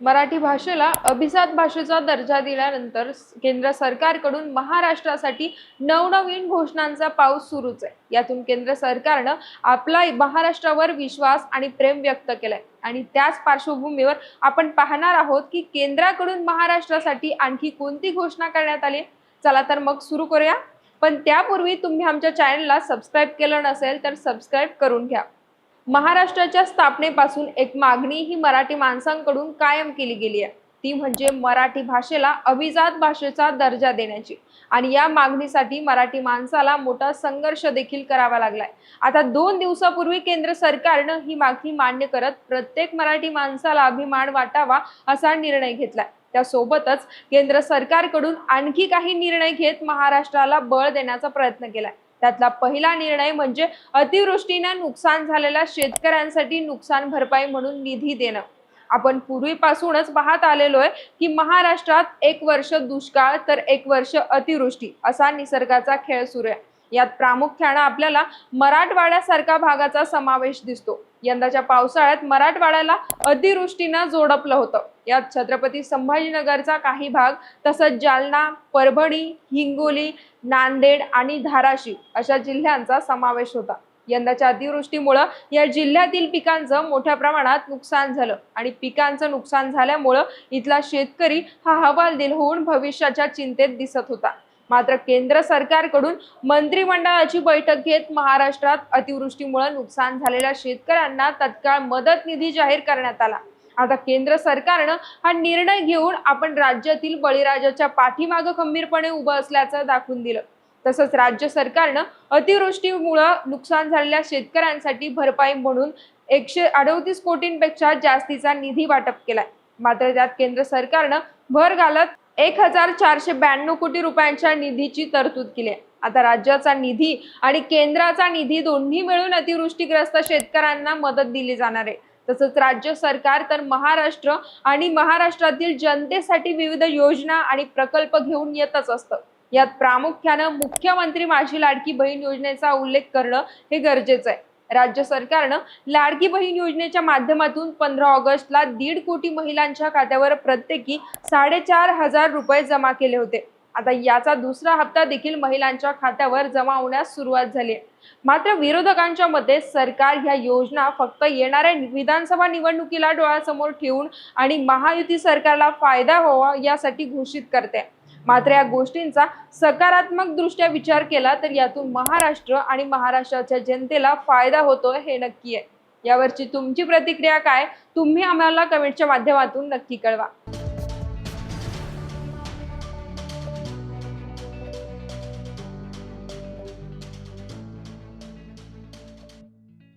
मराठी भाषेला अभिजात भाषेचा दर्जा दिल्यानंतर केंद्र सरकारकडून महाराष्ट्रासाठी नवनवीन घोषणांचा पाऊस सुरूच आहे. यातून केंद्र सरकारनं आपला महाराष्ट्रावर विश्वास आणि प्रेम व्यक्त केलाय. आणि त्याच पार्श्वभूमीवर आपण पाहणार आहोत की केंद्राकडून महाराष्ट्रासाठी आणखी कोणती घोषणा करण्यात आली चला तर मग सुरू करूया. पण त्यापूर्वी तुम्ही आमच्या चॅनलला सबस्क्राईब केलं नसेल तर सबस्क्राईब करून घ्या. महाराष्ट्राच्या स्थापनेपासून एक मागणी ही मराठी माणसांकडून कायम केली गेली आहे. ती म्हणजे मराठी भाषेला अभिजात भाषेचा दर्जा देण्याची. आणि या मागणीसाठी मराठी माणसाला मोठा संघर्ष देखील करावा लागलाय. आता दोन दिवसापूर्वी केंद्र सरकारनं ही मागणी मान्य करत प्रत्येक मराठी माणसाला अभिमान वाटावा असा निर्णय घेतलाय. त्यासोबतच केंद्र सरकारकडून आणखी काही निर्णय घेत महाराष्ट्राला बळ देण्याचा प्रयत्न केलाय. त्यातला पहिला निर्णय म्हणजे अतिवृष्टीनं नुकसान झालेल्या शेतकऱ्यांसाठी नुकसान भरपाई म्हणून निधी देणं. आपण पूर्वीपासूनच पाहत आलेलो आहे की महाराष्ट्रात एक वर्ष दुष्काळ तर एक वर्ष अतिवृष्टी असा निसर्गाचा खेळ सुरू आहे. यात प्रामुख्यानं आपल्याला मराठवाड्यासारख्या भागाचा समावेश दिसतो. यंदाच्या पावसाळ्यात मराठवाड्याला अतिवृष्टीनं जोडपलं होतं. यात छत्रपती संभाजीनगरचा काही भाग तसंच जालना परभणी हिंगोली नांदेड आणि धाराशिव अशा जिल्ह्यांचा समावेश होता. यंदाच्या अतिवृष्टीमुळं या जिल्ह्यातील पिकांचं मोठ्या प्रमाणात नुकसान झालं आणि पिकांचं नुकसान झाल्यामुळं इथला शेतकरी हा हवालदिल होऊन भविष्याच्या चिंतेत दिसत होता. मात्र केंद्र सरकारकडून मंत्रिमंडळाची बैठक घेत महाराष्ट्रात अतिवृष्टीमुळे नुकसान झालेल्या शेतकऱ्यांना तत्काळ मदत निधी जाहीर करण्यात आला. आता केंद्र सरकारनं हा निर्णय घेऊन आपण राज्यातील बळीराजाच्या पाठीमागं खंबीरपणे उभं असल्याचं दाखवून दिलं. तसंच राज्य सरकारनं अतिवृष्टीमुळं नुकसान झालेल्या शेतकऱ्यांसाठी भरपाई म्हणून एकशे अडतीस कोटींपेक्षा जास्तीचा निधी वाटप केलाय. मात्र त्यात केंद्र सरकारनं भर घालत एक हजार चारशे ब्याण्णव कोटी रुपयांच्या निधीची तरतूद केली आहे. आता राज्याचा निधी आणि केंद्राचा निधी दोन्ही मिळून अतिवृष्टीग्रस्त शेतकऱ्यांना मदत दिली जाणार आहे. तसंच राज्य सरकार तर महाराष्ट्र आणि महाराष्ट्रातील जनतेसाठी विविध योजना आणि प्रकल्प घेऊन येतच असतं. यात प्रामुख्यानं मुख्यमंत्री माझी लाडकी बहीण योजनेचा उल्लेख करणं हे गरजेचं आहे. राज्य सरकारनं लाडकी बहीण योजनेच्या माध्यमातून पंधरा ऑगस्टला दीड कोटी महिलांच्या खात्यावर प्रत्येकी साडेचार हजार रुपये जमा केले होते. आता याचा दुसरा हप्ता देखील महिलांच्या खात्यावर जमा होण्यास सुरुवात झाली आहे. मात्र विरोधकांच्या मते सरकार ह्या योजना फक्त येणाऱ्या विधानसभा निवडणुकीला डोळ्यासमोर ठेवून आणि महायुती सरकारला फायदा व्हावा यासाठी घोषित करते. मात्र या गोष्टींचा सकारात्मक दृष्ट्या विचार केला तर यातून महाराष्ट्र आणि महाराष्ट्राच्या जनतेला फायदा होतोय हे नक्की आहे. यावरची तुमची प्रतिक्रिया काय? तुम्ही आम्हाला कमेंटच्या माध्यमातून नक्की कळवा.